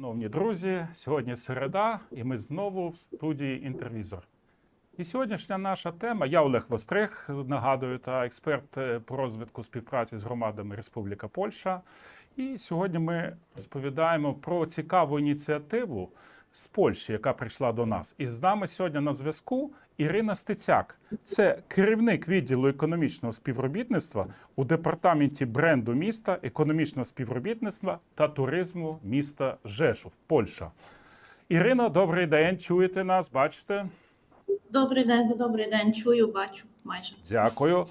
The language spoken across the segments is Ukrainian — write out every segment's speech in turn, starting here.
Шановні друзі, сьогодні середа, і ми знову в студії інтервізор. І сьогоднішня наша тема. Я Олег Вострих, нагадую, та експерт е, по розвитку співпраці з громадами Республіка Польща. І сьогодні ми розповідаємо про цікаву ініціативу з Польщі, яка прийшла до нас. І з нами сьогодні на зв'язку Ірина Стецяк. Це керівник відділу економічного співробітництва у департаменті бренду міста, економічного співробітництва та туризму міста Жешов, Польща. Ірина, добрий день. Чуєте нас? Бачите? Добрий день, добрий день. Чую, бачу майже. Дякую.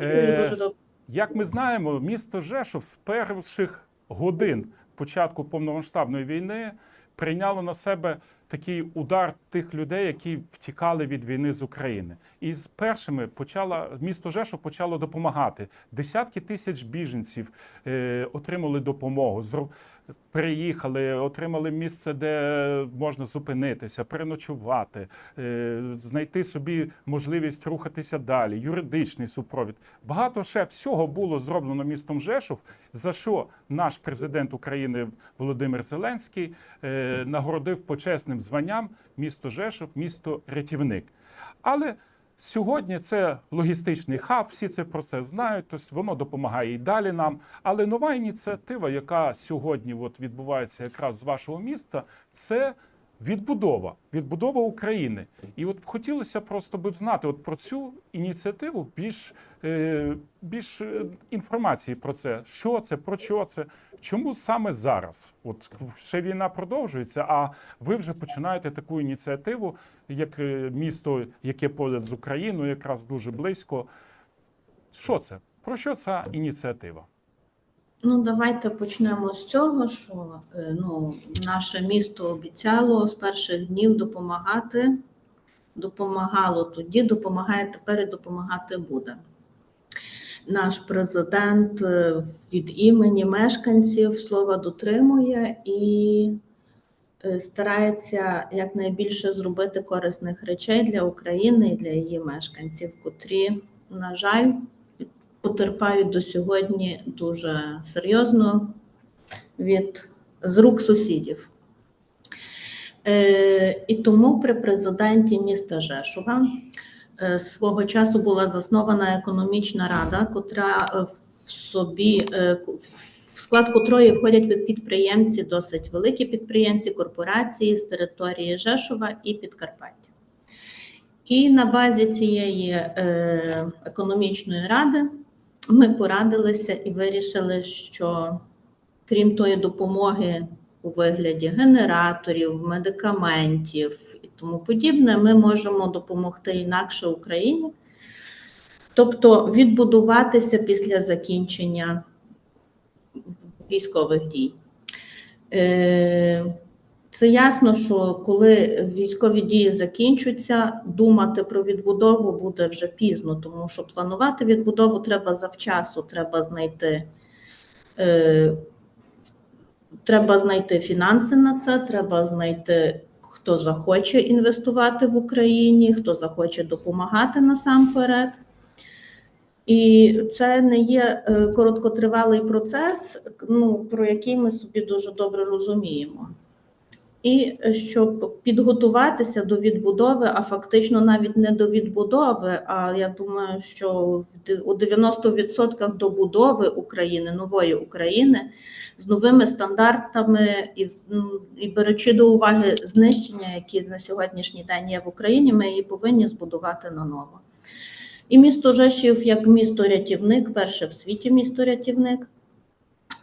Е, дуже добре. Як ми знаємо, місто Жешов з перших годин початку повномасштабної війни прийняло на себе такий удар тих людей, які втікали від війни з України. І з першими почала місто Жешов почало допомагати. Десятки тисяч біженців е, отримали допомогу. Приїхали, отримали місце, де можна зупинитися, переночувати, е, знайти собі можливість рухатися далі, юридичний супровід. Багато ще всього було зроблено містом Жешов, за що наш президент України Володимир Зеленський е, нагородив почесним званням місто Жешов, місто рятівник. Але Сьогодні це логістичний хаб, всі це про це знають. Тобто воно допомагає і далі нам. Але нова ініціатива, яка сьогодні от відбувається якраз з вашого міста, це відбудова, відбудова України. І от хотілося просто би знати от про цю ініціативу більш, е, більш е, інформації про це, що це, про що це, чому саме зараз? От ще війна продовжується, а ви вже починаєте таку ініціативу, як е, місто, яке поряд з Україною, якраз дуже близько. Що це? Про що ця ініціатива? Ну, давайте почнемо з цього, що е, ну, наше місто обіцяло з перших днів допомагати. Допомагало тоді, допомагає тепер і допомагати буде. Наш президент е, від імені мешканців слова дотримує і е, старається якнайбільше зробити корисних речей для України і для її мешканців, котрі, на жаль, потерпають до сьогодні дуже серйозно від з рук сусідів. Е, і тому при президенті міста Жешова е, свого часу була заснована економічна рада, котра е, в собі е, в склад котрої входять під- підприємці, досить великі підприємці, корпорації з території Жешова і Підкарпаття. І на базі цієї е, економічної ради ми порадилися і вирішили, що крім тої допомоги у вигляді генераторів, медикаментів і тому подібне, ми можемо допомогти інакше Україні, тобто відбудуватися після закінчення військових дій. Е, Це ясно, що коли військові дії закінчаться, думати про відбудову буде вже пізно, тому що планувати відбудову треба завчасу, треба знайти. Е, Треба знайти фінанси на це, треба знайти, хто захоче інвестувати в Україні, хто захоче допомагати насамперед. І це не є е, короткотривалий процес, ну, про який ми собі дуже добре розуміємо. І е, щоб підготуватися до відбудови, а фактично навіть не до відбудови, а я думаю, що у 90% до будови України, нової України, з новими стандартами і, і беручи до уваги знищення, які на сьогоднішній день є в Україні, ми її повинні збудувати наново. І місто Жешів, як місто-рятівник, перше в світі місто-рятівник,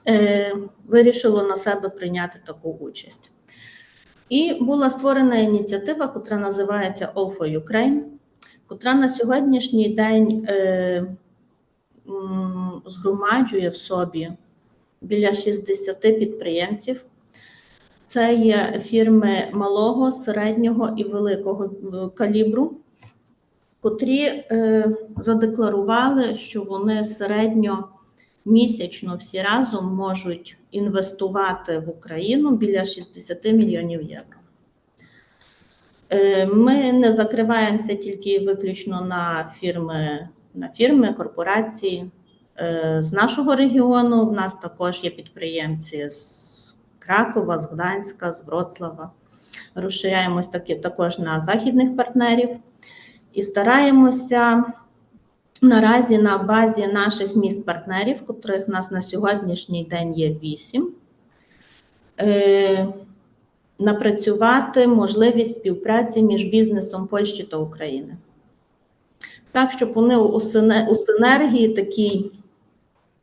е, вирішило на себе прийняти таку участь. І була створена ініціатива, котра називається All for Ukraine, котра на сьогоднішній день е, згромаджує в собі біля 60 підприємців. Це є фірми малого, середнього і великого е, калібру, котрі е, задекларували, що вони середньо місячно всі разом можуть інвестувати в Україну біля 60 мільйонів євро. Е, Ми не закриваємося тільки виключно на фірми, на фірми, корпорації е, з нашого регіону. У нас також є підприємці з Кракова, з Гданська, з Вроцлава. Розширяємось таки також на західних партнерів і стараємося наразі на базі наших міст-партнерів, котрих у нас на сьогоднішній день є вісім, е, напрацювати можливість співпраці між бізнесом Польщі та України. Так, щоб вони у синергії, такій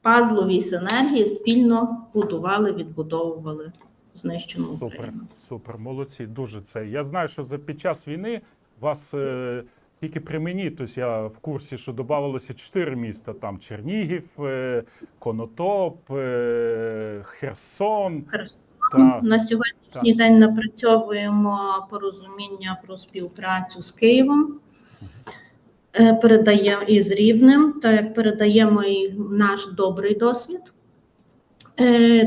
пазловій синергії спільно будували, відбудовували знищену Супер, супер, молодці, дуже це. Я знаю, що за під час війни вас е, тільки при мені, тобто я в курсі, що додавалося чотири міста: там Чернігів, е, Конотоп, е, Херсон. Херсон. Та, На сьогоднішній день напрацьовуємо порозуміння про співпрацю з Києвом. Е, Передаємо і з Рівнем, так як передаємо і наш добрий досвід.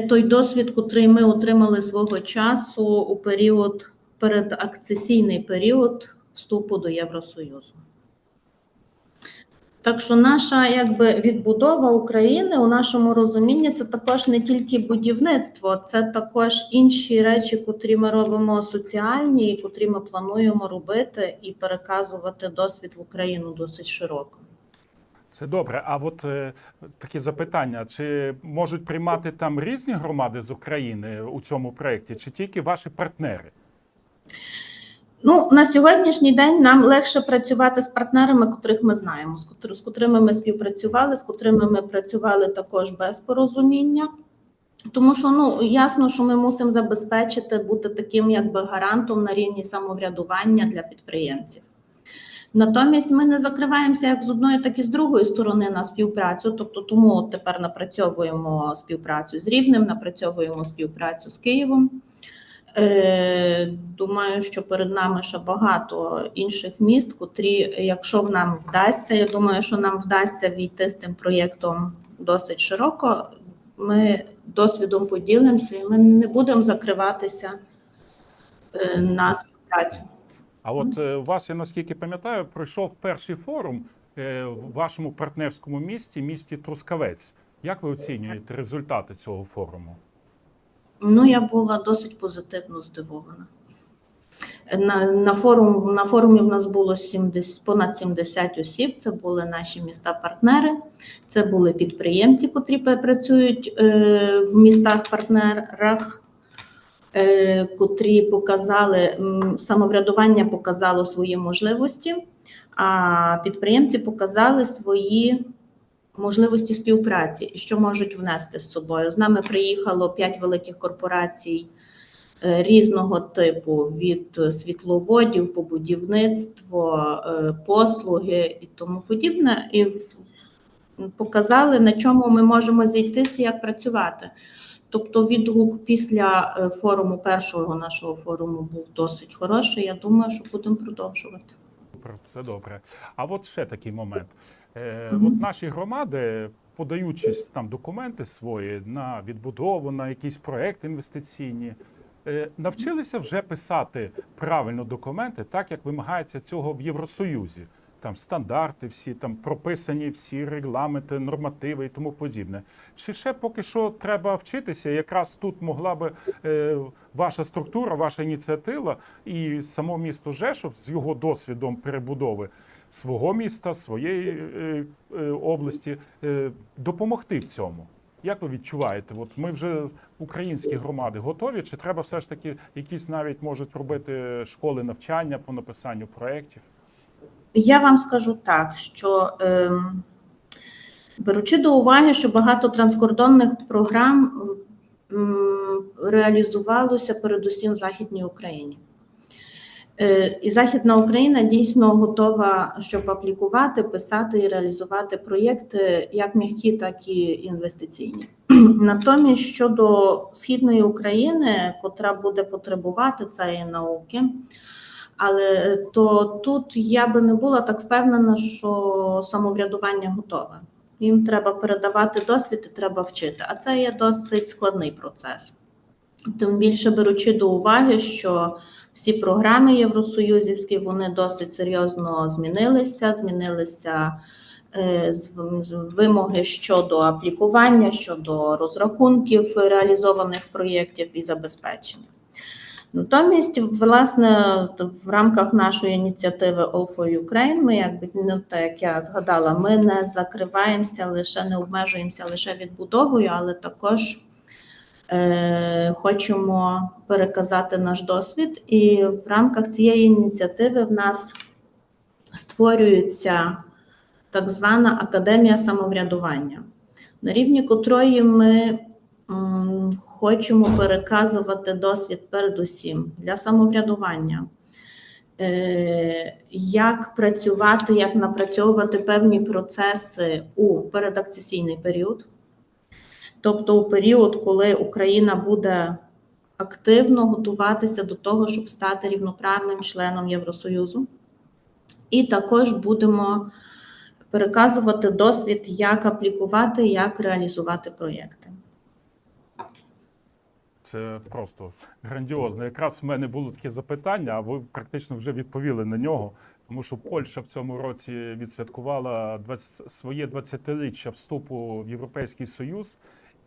Той досвід, котрий ми отримали свого часу у період передакцесійний період вступу до Євросоюзу. Так що наша якби відбудова України у нашому розумінні це також не тільки будівництво, це також інші речі, котрі ми робимо соціальні, і котрі ми плануємо робити і переказувати досвід в Україну досить широко. Це добре. А от е, таке запитання: чи можуть приймати там різні громади з України у цьому проєкті, чи тільки ваші партнери? Ну на сьогоднішній день нам легше працювати з партнерами, котрих ми знаємо, з котр- з котрими ми співпрацювали, з котрими ми працювали також без порозуміння. Тому що ну ясно, що ми мусимо забезпечити бути таким якби гарантом на рівні самоврядування для підприємців. Натомість ми не закриваємося як з одної, так і з другої сторони на співпрацю. Тобто, тому тепер напрацьовуємо співпрацю з Рівнем, напрацьовуємо співпрацю з Києвом. Е, Думаю, що перед нами ще багато інших міст, котрі, якщо нам вдасться, я думаю, що нам вдасться війти з тим проєктом досить широко. Ми досвідом поділимося, і ми не будемо закриватися е, на співпрацю. А от е, вас, я наскільки пам'ятаю, пройшов перший форум в вашому партнерському місті, місті Трускавець. Як ви оцінюєте результати цього форуму? Ну, я була досить позитивно здивована. На, на, форум, на форумі в нас було 70, понад 70 осіб. Це були наші міста-партнери, це були підприємці, котрі працюють е, в містах-партнерах, е, котрі показали самоврядування показало свої можливості, а підприємці показали свої можливості співпраці, що можуть внести з собою. З нами приїхало п'ять великих корпорацій е, різного типу: від світловодів по будівництво, е, послуги і тому подібне. І показали, на чому ми можемо зійтися, як працювати. Тобто відгук після е, форуму, першого нашого форуму був досить хороший. Я думаю, що будемо продовжувати. Все добре. А от ще такий момент. Е, От наші громади, подаючись там документи свої на відбудову, на якісь проекти інвестиційні, е, навчилися вже писати правильно документи, так як вимагається цього в Євросоюзі. Там стандарти, всі там прописані, всі регламенти, нормативи і тому подібне. Чи ще поки що треба вчитися? Якраз тут могла би е, ваша структура, ваша ініціатива і само місто Жешов з його досвідом перебудови свого міста, своєї е, е, області е, допомогти в цьому. Як ви відчуваєте? От ми вже українські громади готові, чи треба все ж таки якісь навіть можуть робити школи навчання по написанню проєктів? Я вам скажу так, що ем, беручи до уваги, що багато транскордонних програм м, реалізувалося передусім в Західній Україні. Е, І Західна Україна дійсно готова, щоб аплікувати, писати і реалізувати проєкти як м'які, так і інвестиційні. Натомість щодо Східної України, котра буде потребувати цієї науки, але то тут я би не була так впевнена, що самоврядування готове. Їм треба передавати досвід і треба вчити. А це є досить складний процес. Тим більше беручи до уваги, що всі програми євросоюзівські вони досить серйозно змінилися, змінилися е, вимоги щодо аплікування, щодо розрахунків реалізованих проєктів і забезпечення. Натомість, власне, в рамках нашої ініціативи All for Ukraine, ми, якби ну, так як я згадала, ми не закриваємося лише, не обмежуємося лише відбудовою, але також хочемо переказати наш досвід. І в рамках цієї ініціативи в нас створюється так звана академія самоврядування, на рівні котрої ми хочемо переказувати досвід передусім для самоврядування. Е, Як працювати, як напрацьовувати певні процеси у передакцесійний період, тобто у період, коли Україна буде активно готуватися до того, щоб стати рівноправним членом Євросоюзу, і також будемо переказувати досвід, як аплікувати, як реалізувати проєкти. Це просто грандіозно. Якраз в мене було таке запитання, а ви практично вже відповіли на нього. Тому що Польща в цьому році відсвяткувала 20, своє 20-річчя вступу в Європейський Союз,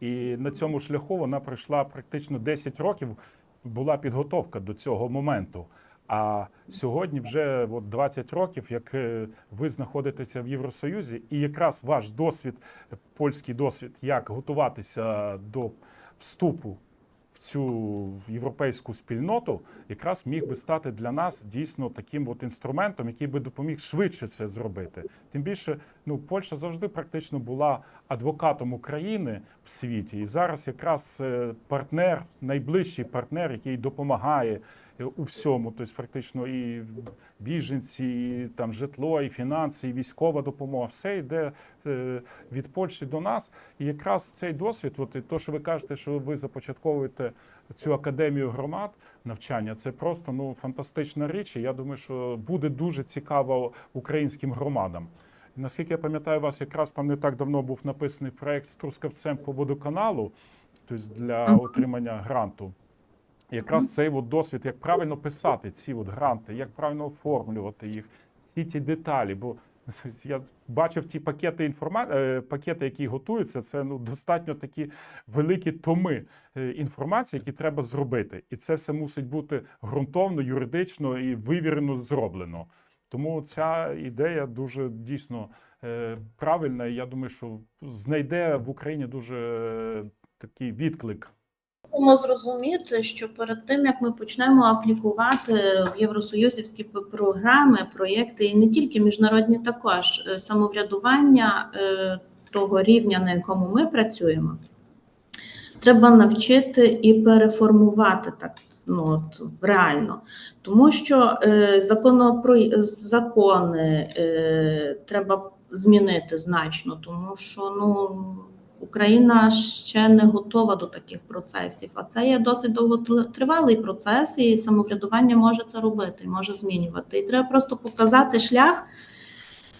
і на цьому шляху вона пройшла практично 10 років. Була підготовка до цього моменту. А сьогодні вже от 20 років, як е, ви знаходитеся в Євросоюзі, і якраз ваш досвід, польський досвід, як готуватися до вступу цю європейську спільноту, якраз міг би стати для нас дійсно таким от інструментом, який би допоміг швидше це зробити. Тим більше, ну Польща завжди практично була адвокатом України в світі, і зараз якраз е, партнер, найближчий партнер, який допомагає у всьому, тобто практично і біженці, і там житло, і фінанси, і військова допомога, все йде е, від Польщі до нас. І якраз цей досвід, от і то, що ви кажете, що ви започатковуєте цю академію громад навчання, це просто ну фантастична річ. І я думаю, що буде дуже цікаво українським громадам. Наскільки я пам'ятаю, у вас якраз там не так давно був написаний проект з Трускавцем по водоканалу, тобто для отримання гранту. І Якраз цей от досвід, як правильно писати ці от гранти, як правильно оформлювати їх, всі ті деталі. Бо я бачив ті пакети інформа... е, пакети, які готуються. Це ну достатньо такі великі томи е, інформації, які треба зробити, і це все мусить бути ґрунтовно, юридично і вивірено зроблено. Тому ця ідея дуже дійсно е, правильна. І я думаю, що знайде в Україні дуже такий відклик. Мусимо зрозуміти, що перед тим як ми почнемо аплікувати в євросоюзівські програми, проєкти, і не тільки міжнародні, також е, самоврядування е, того рівня, на якому ми працюємо, треба навчити і переформувати так ну, от, реально. Тому що е, законопро... закони е, треба змінити значно, тому що ну. Україна ще не готова до таких процесів, а це є досить довготривалий процес, і самоврядування може це робити, може змінювати. І треба просто показати шлях,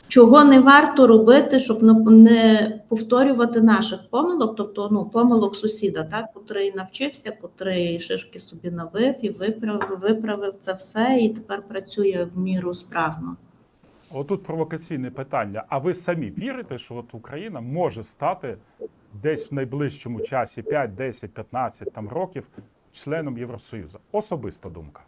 чого не варто робити, щоб не- повторювати наших помилок, тобто ну, помилок сусіда, так, котрий навчився, котрий шишки собі набив і виправив, виправив це все, і тепер працює в міру справно. Отут провокаційне питання. А ви самі вірите, що от Україна може стати десь в найближчому часі 5, 10, 15 там років членом Євросоюзу? Особиста думка.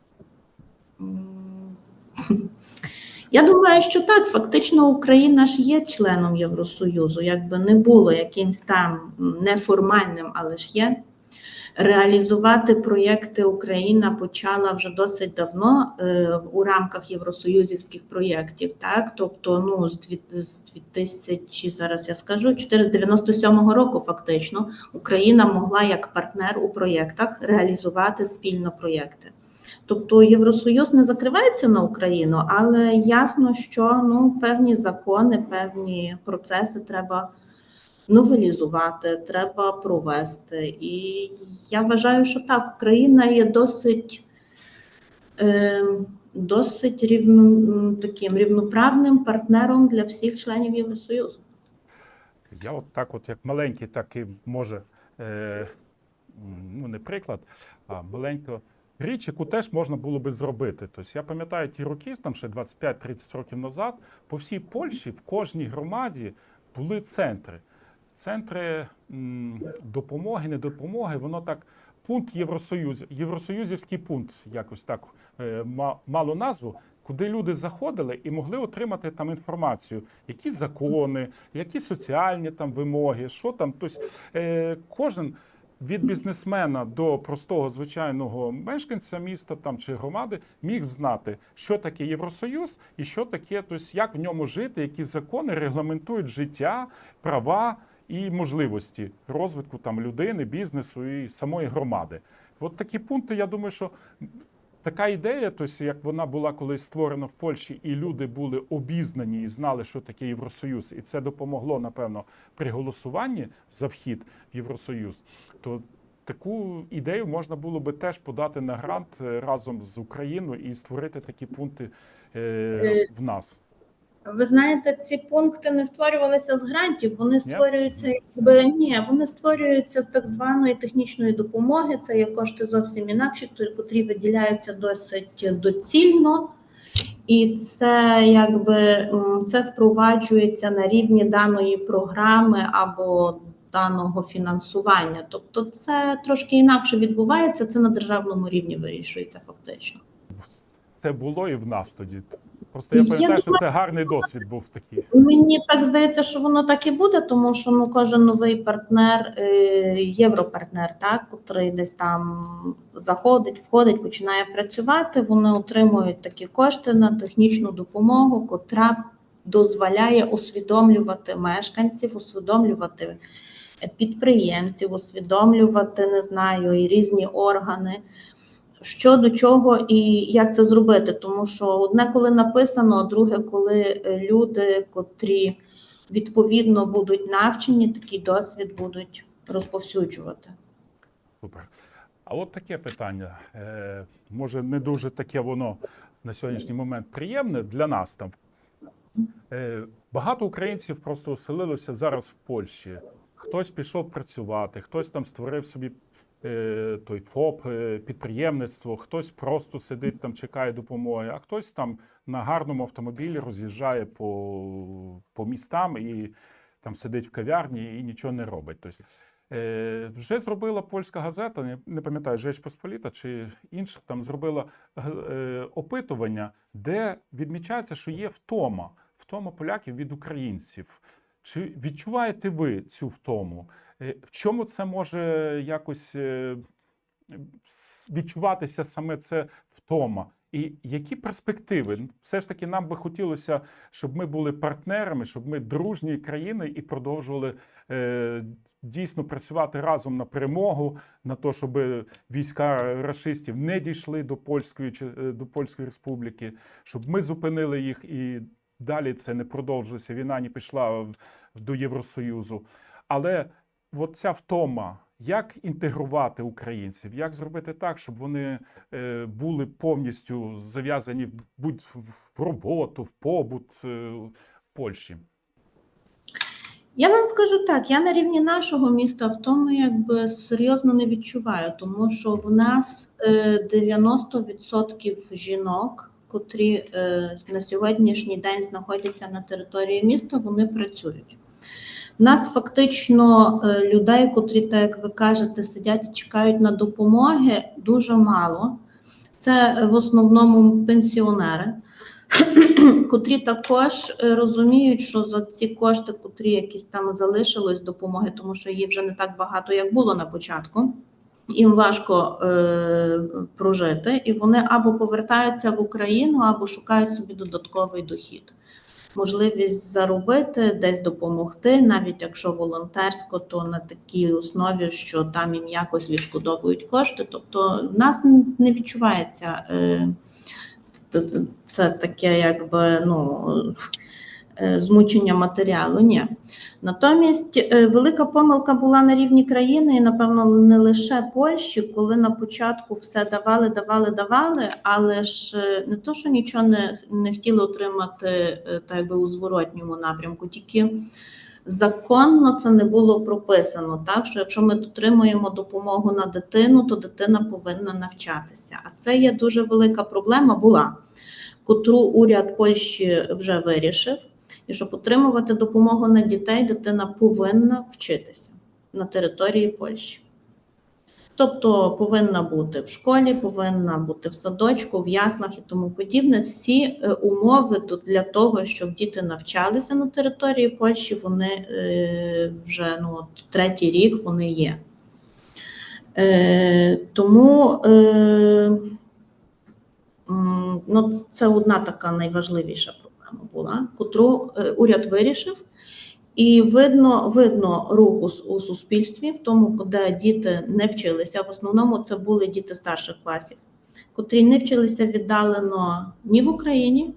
Я думаю, що так. Фактично, Україна ж є членом Євросоюзу, якби не було якимсь там неформальним, але ж є. Реалізувати проєкти Україна почала вже досить давно е, у рамках євросоюзівських проєктів. Так, тобто, ну з 2000, зараз я скажу, 497 року фактично Україна могла як партнер у проєктах реалізувати спільно проєкти. Тобто Євросоюз не закривається на Україну, але ясно, що ну певні закони, певні процеси треба новелізувати, треба провести. І я вважаю, що так, Україна є досить, е, досить рівно, таким рівноправним партнером для всіх членів Євросоюзу. Я от так, от як маленький, так і може, е, ну не приклад, а маленько річ, яку теж можна було би зробити. Тобто я пам'ятаю ті роки, там ще 25-30 років назад, по всій Польщі в кожній громаді були центри. Центри допомоги, не допомоги, воно так. Пункт Євросоюзу, Євросоюзівський пункт, якось так е, ма- мало назву, куди люди заходили і могли отримати там інформацію, які закони, які соціальні там вимоги, що там. Тобто кожен від бізнесмена до простого звичайного мешканця міста там чи громади міг знати, що таке Євросоюз і що таке, тобто як в ньому жити, які закони регламентують життя, права і можливості розвитку там людини, бізнесу і самої громади. От такі пункти, я думаю, що така ідея, тобто як вона була колись створена в Польщі, і люди були обізнані і знали, що таке Євросоюз, і це допомогло, напевно, при голосуванні за вхід в Євросоюз, то таку ідею можна було би теж подати на грант е, разом з Україною і створити такі пункти е, в нас. Ви знаєте, ці пункти не створювалися з грантів, вони створюються якби ні, вони створюються з так званої технічної допомоги. Це є кошти зовсім інакші, котрі виділяються досить доцільно, і це якби це впроваджується на рівні даної програми або даного фінансування. Тобто, це трошки інакше відбувається. Це на державному рівні вирішується фактично. Це було і в нас тоді. Просто я пам'ятаю, що це гарний досвід був такий. Мені так здається, що воно так і буде, тому що ну кожен новий партнер, е, європартнер, так, котрий десь там заходить, входить, починає працювати. Вони отримують такі кошти на технічну допомогу, котра дозволяє усвідомлювати мешканців, усвідомлювати підприємців, усвідомлювати, не знаю, і різні органи. Що до чого і як це зробити, тому що одне, коли написано, а друге, коли е, люди, котрі відповідно будуть навчені, такий досвід будуть розповсюджувати. Супер. А от таке питання. Е, може, не дуже таке воно на сьогоднішній момент приємне для нас там. Е, багато українців просто оселилося зараз в Польщі. Хтось пішов працювати, хтось там створив собі той ФОП, е, підприємництво, хтось просто сидить там, чекає допомоги, а хтось там на гарному автомобілі роз'їжджає по, по містам і там сидить в кав'ярні і нічого не робить. Тобто, Е, вже зробила польська газета, не пам'ятаю, Жеч Посполіта чи інша там зробила е, опитування, де відмічається, що є втома, втома поляків від українців. Чи відчуваєте ви цю втому? Е, в чому це може якось е, відчуватися саме це втома? І які перспективи? Все ж таки, нам би хотілося, щоб ми були партнерами, щоб ми дружні країни і продовжували е, дійсно працювати разом на перемогу, на те, щоб війська рашистів не дійшли до польської е, до польської республіки, щоб ми зупинили їх і далі це не продовжилося. Війна не пішла до Євросоюзу. Але от ця втома. Як інтегрувати українців? Як зробити так, щоб вони е, були повністю зав'язані будь в роботу, в побут е, в Польщі? Я вам скажу так: я на рівні нашого міста в тому якби серйозно не відчуваю, тому що в нас е, 90% жінок, котрі е, на сьогоднішній день знаходяться на території міста, вони працюють. Нас фактично е, людей, котрі, так як ви кажете, сидять і чекають на допомоги, дуже мало. Це е, в основному пенсіонери, котрі також е, розуміють, що за ці кошти, котрі якісь там залишились допомоги, тому що її вже не так багато, як було на початку. Їм важко е, прожити, і вони або повертаються в Україну, або шукають собі додатковий дохід. Можливість заробити, десь допомогти, навіть якщо волонтерсько, то на такій основі, що там їм якось відшкодовують кошти. Тобто в нас не відчувається е, це таке, якби ну. Е, Змучення матеріалу, ні. Натомість е, велика помилка була на рівні країни, і напевно не лише Польщі, коли на початку все давали, давали, давали, але ж е, не то, що нічого не, не хотіли отримати так якби у зворотньому напрямку, тільки законно це не було прописано. Так що якщо ми отримуємо допомогу на дитину, то дитина повинна навчатися. А це є дуже велика проблема була, котру уряд Польщі вже вирішив. І щоб отримувати допомогу на дітей, дитина повинна вчитися на території Польщі. Тобто повинна бути в школі, повинна бути в садочку, в яслах і тому подібне. Всі е, умови для того, щоб діти навчалися на території Польщі, вони е, вже ну, третій рік вони є. Е, Тому ну, це одна така найважливіша була, котру е, уряд вирішив. І видно, видно рух у, суспільстві, в тому, де діти не вчилися. В основному це були діти старших класів, котрі не вчилися віддалено ні в Україні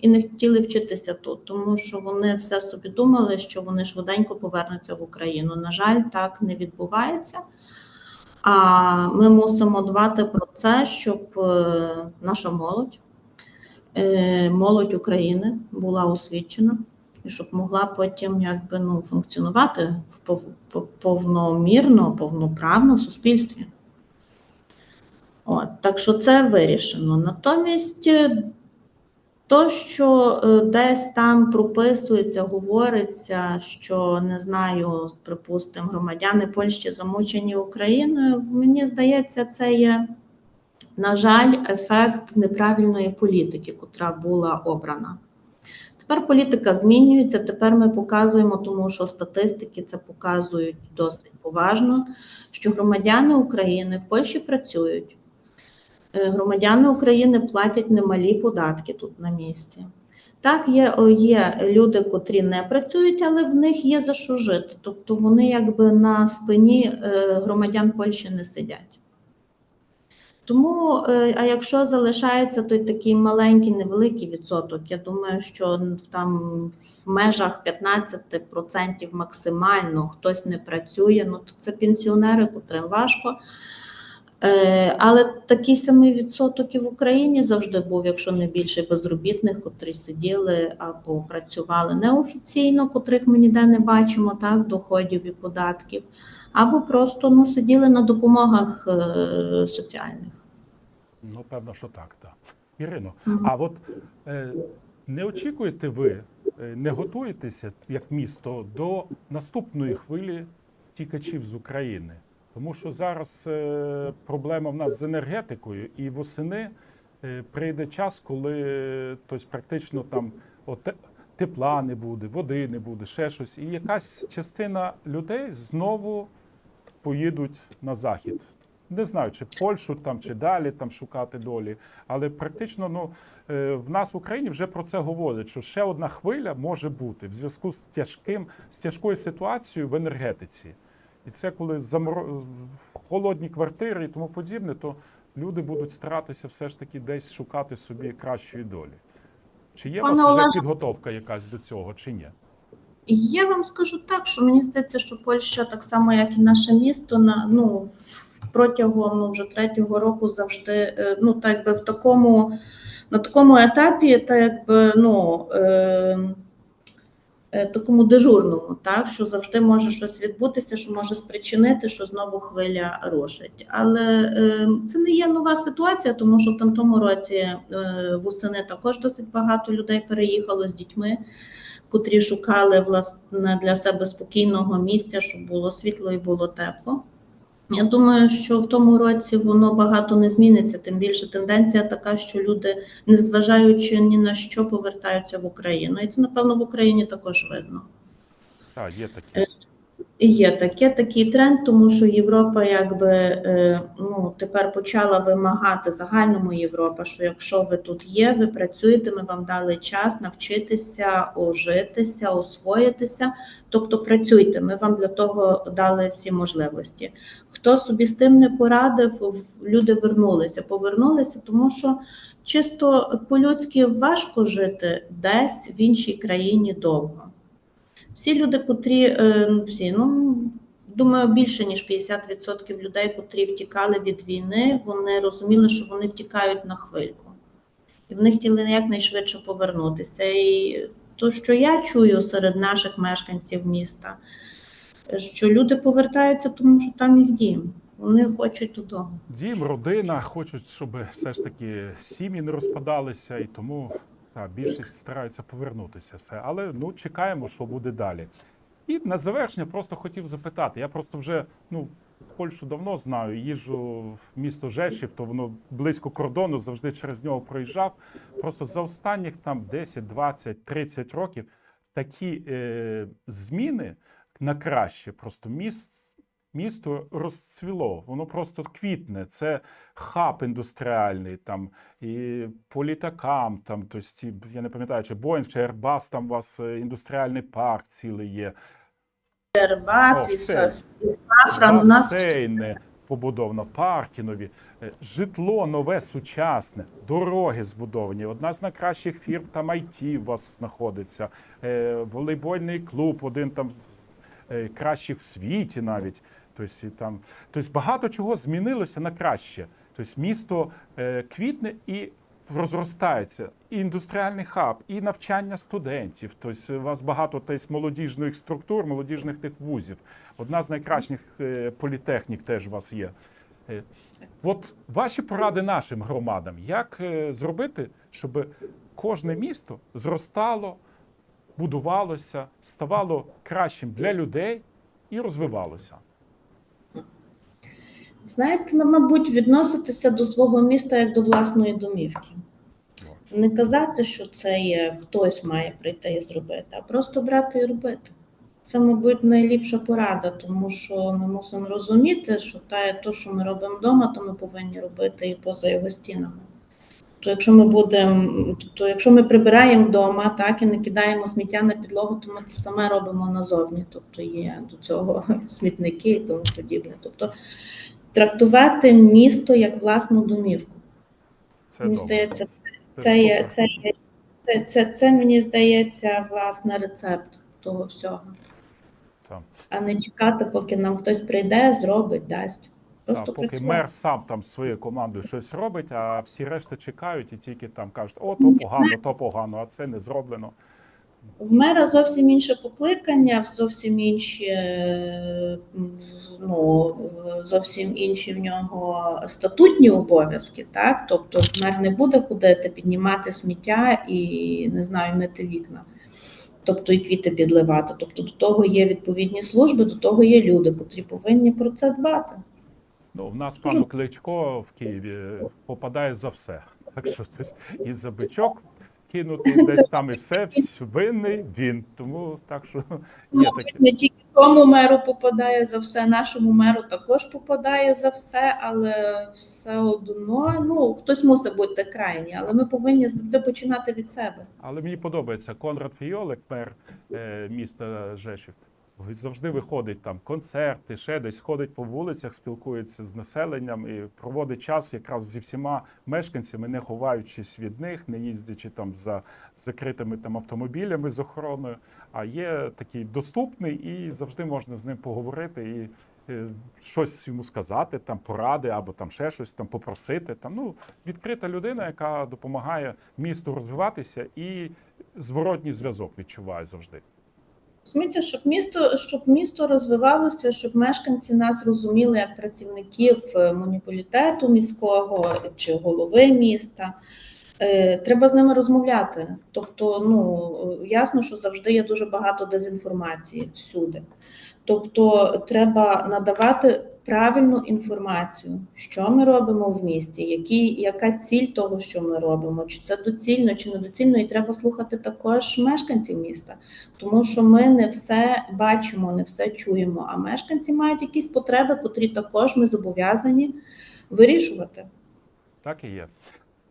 і не хотіли вчитися тут, тому що вони все собі думали, що вони швиденько повернуться в Україну. На жаль, так не відбувається. А ми мусимо дбати про це, щоб е, наша молодь, молодь України була освічена і щоб могла потім якби ну функціонувати повномірно, повноправно в суспільстві. От, так що це вирішено. Натомість, е, то, що е, десь там прописується, говориться, що не знаю, припустимо, громадяни Польщі замучені Україною, мені здається, це є, на жаль, ефект неправильної політики, котра була обрана. Тепер політика змінюється. Тепер ми показуємо, тому що статистики це показують досить поважно, що громадяни України в Польщі працюють. Е, Громадяни України платять немалі податки тут на місці. Так, є, є люди, котрі не працюють, але в них є за що жити. Тобто вони якби на спині е, громадян Польщі не сидять. Тому, е, а якщо залишається той такий маленький, невеликий відсоток, я думаю, що там в межах 15% максимально хтось не працює, ну то це пенсіонери, котрим важко. Е, Але такий самий відсоток і в Україні завжди був, якщо не більше безробітних, котрі сиділи або працювали неофіційно, котрих ми ніде не бачимо, так, доходів і податків, або просто ну, сиділи на допомогах е, соціальних. Ну, певно, що так, так. Ірино, Мгм. а от е, не очікуєте ви, е, не готуєтеся як місто до наступної хвилі тікачів з України? Тому що зараз е, проблема в нас з енергетикою, і восени е, прийде час, коли е, тобто, практично там от, тепла не буде, води не буде, ще щось. І якась частина людей знову поїдуть на захід. Не знаю, чи Польщу там, чи далі там шукати долі. Але практично ну, е, в нас в Україні вже про це говорять, що ще одна хвиля може бути в зв'язку з тяжким, з тяжкою ситуацією в енергетиці. І це коли заморо... холодні квартири і тому подібне, то люди будуть старатися все ж таки десь шукати собі кращої долі. Чи є у вас вже підготовка якась до цього, чи ні? Я вам скажу так, що мені здається, що Польща, так само як і наше місто, на ну протягом ну, вже третього року завжди е, ну так би в такому на такому етапі, та якби ну е, е, такому дежурному, так що завжди може щось відбутися, що може спричинити, що знову хвиля рушить. Але е, це не є нова ситуація, тому що в тому році е, восени також досить багато людей переїхало з дітьми котрі шукали власне для себе спокійного місця, щоб було світло і було тепло. Я думаю, що в тому році воно багато не зміниться, тим більше тенденція така, що люди, незважаючи ні на що, повертаються в Україну. І це, напевно, в Україні також видно. Так, є такі. Є таке такий тренд, тому що Європа якби е, ну тепер почала вимагати загальному Європа, що якщо ви тут є, ви працюєте, ми вам дали час навчитися, ожитися, освоїтися. Тобто працюйте, ми вам для того дали всі можливості. Хто собі з тим не порадив, люди вернулися, повернулися, тому що чисто по-людськи важко жити десь в іншій країні довго. Всі люди, котрі е, всі, ну думаю, більше ніж 50% людей, котрі втікали від війни, вони розуміли, що вони втікають на хвильку, і вони хотіли якнайшвидше повернутися. І То, що я чую серед наших мешканців міста, що люди повертаються, тому що там їх дім. Вони хочуть додому. Дім, родина хочуть, щоб все ж таки сім'ї не розпадалися, і тому та, більшість стараються повернутися. Все. Але ну чекаємо, що буде далі. І на завершення просто хотів запитати. Я просто вже ну Польщу давно знаю. Їжджу в місто Жешів, то воно близько кордону, завжди через нього проїжджав. Просто за останніх там 10, 20, 30 років такі е, зміни на краще. Просто міст, місто розцвіло, воно просто квітне. Це хаб індустріальний, там і по літакам, там, тобто, ці, я не пам'ятаю, чи Boeing, чи Airbus, там у вас е, індустріальний парк цілий є. Тербас О, і. Сафран. У нас басейни побудовано, парки нові, е, житло нове, сучасне, дороги збудовані. Одна з найкращих фірм там IT у вас знаходиться. Е, Волейбольний клуб, один там з кращих в світі навіть. Тобто, і там, тобто багато чого змінилося на краще. Тобто місто е, квітне і розростається. І індустріальний хаб, і навчання студентів. Тобто у вас багато тобто, молодіжних структур, молодіжних тих вузів. Одна з найкращих е, політехнік теж у вас є. Е, От ваші поради нашим громадам, як зробити, щоб кожне місто зростало, будувалося, ставало кращим для людей і розвивалося. Знаєте, ну, мабуть, відноситися до свого міста як до власної домівки. Не казати, що це є хтось має прийти і зробити, а просто брати і робити. Це, мабуть, найліпша порада, тому що ми мусимо розуміти, що те, що ми робимо вдома, то ми повинні робити і поза його стінами. То якщо ми будемо, то якщо ми прибираємо вдома, так і не кидаємо сміття на підлогу, то ми це саме робимо назовні. Тобто є до цього смітники і тому подібне. Тобто трактувати місто як власну домівку. Це Мені здається, Це це є, це, є, це, це, це мені здається власне рецепт того всього. Так. А не чекати, поки нам хтось прийде, зробить, дасть. Так, Просто поки працювати. мер сам там своєю командою щось робить, а всі решта чекають і тільки там кажуть, о, то погано, то погано, а це не зроблено. В мера зовсім інше покликання, зовсім інші, е, ну, зовсім інші в нього статутні обов'язки. Так? Тобто мер не буде ходити, піднімати сміття і не знаю, мити вікна. Тобто і квіти підливати. Тобто до того є відповідні служби, до того є люди, котрі повинні про це дбати. Ну, в нас пану Кличко в Києві попадає за все. Так що тобто, і за бичок кинути десь там і все, винний він. Тому так що є таке. Не тільки тому меру попадає за все, нашому меру також попадає за все, але все одно ну хтось мусить бути крайній, але ми повинні завжди починати від себе. Але мені подобається Конрад Фіолик, мер е, міста Жешів. Завжди виходить там концерти, ще десь ходить по вулицях, спілкується з населенням і проводить час якраз зі всіма мешканцями, не ховаючись від них, не їздячи там за закритими там автомобілями з охороною. А є такий доступний і завжди можна з ним поговорити і е, щось йому сказати, там поради або там ще щось там попросити. Там ну відкрита людина, яка допомагає місту розвиватися і зворотній зв'язок відчуває завжди. Розумієте, щоб місто, щоб місто розвивалося, щоб мешканці нас розуміли як працівників муніполітету міського чи голови міста. е, Треба з ними розмовляти. Тобто, ну ясно, що завжди є дуже багато дезінформації всюди. Тобто, треба надавати правильну інформацію, що ми робимо в місті, які, яка ціль того, що ми робимо, чи це доцільно, чи недоцільно, і треба слухати також мешканців міста, тому що ми не все бачимо, не все чуємо. А мешканці мають якісь потреби, котрі також ми зобов'язані вирішувати. Так і є.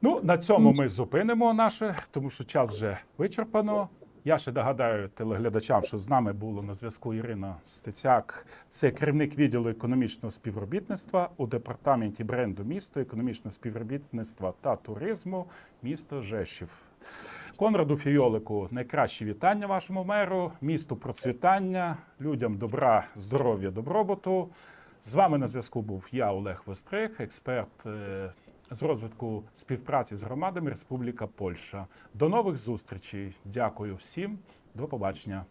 Ну, на цьому ми зупинимо наше, тому що час вже вичерпано. Я ще нагадаю телеглядачам, що з нами було на зв'язку Ірина Стецяк, це керівник відділу економічного співробітництва у департаменті бренду місто, економічного співробітництва та туризму місто Жешів. Конраду Фійолику найкращі вітання вашому меру, місту процвітання, людям добра, здоров'я, добробуту. З вами на зв'язку був я, Олег Вострих, експерт е, з розвитку співпраці з громадами Республіка Польща. До нових зустрічей. Дякую всім. До побачення.